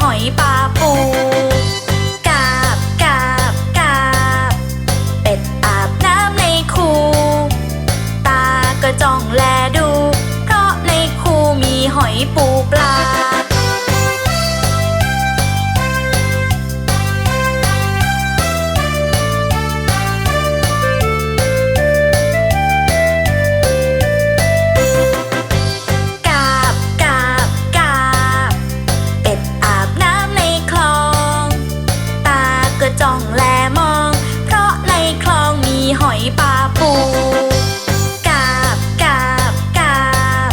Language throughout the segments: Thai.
หอยปลา จ้องแลมอง เพราะในคลองมีหอยปลาปูกาบกาบกาบ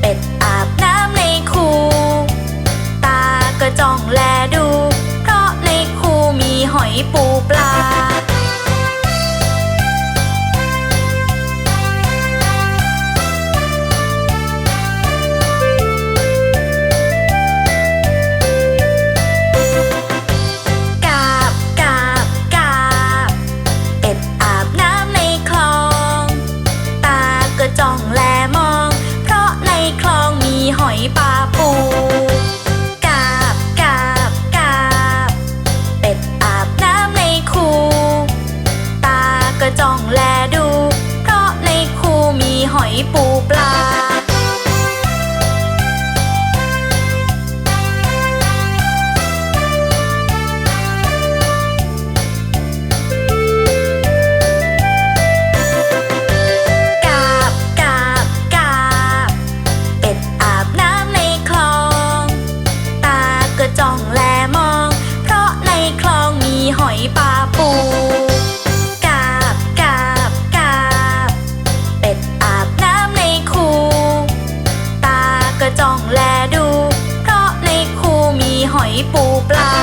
เป็ดอาบน้ำในคูตาก็จ้องแลดู เพราะในคูมีหอยปูป ต้องแลดู แลดู เพราะในคูมีหอยปูปลา